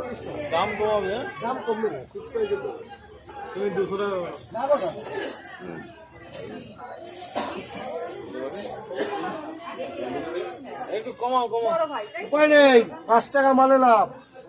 নিয়েছি দাম কমাবে? দাম কমবে না তুমি দুশো টাকা একটু কমাও। কমাও উপায় নেই পাঁচ টাকা মালে লাভ।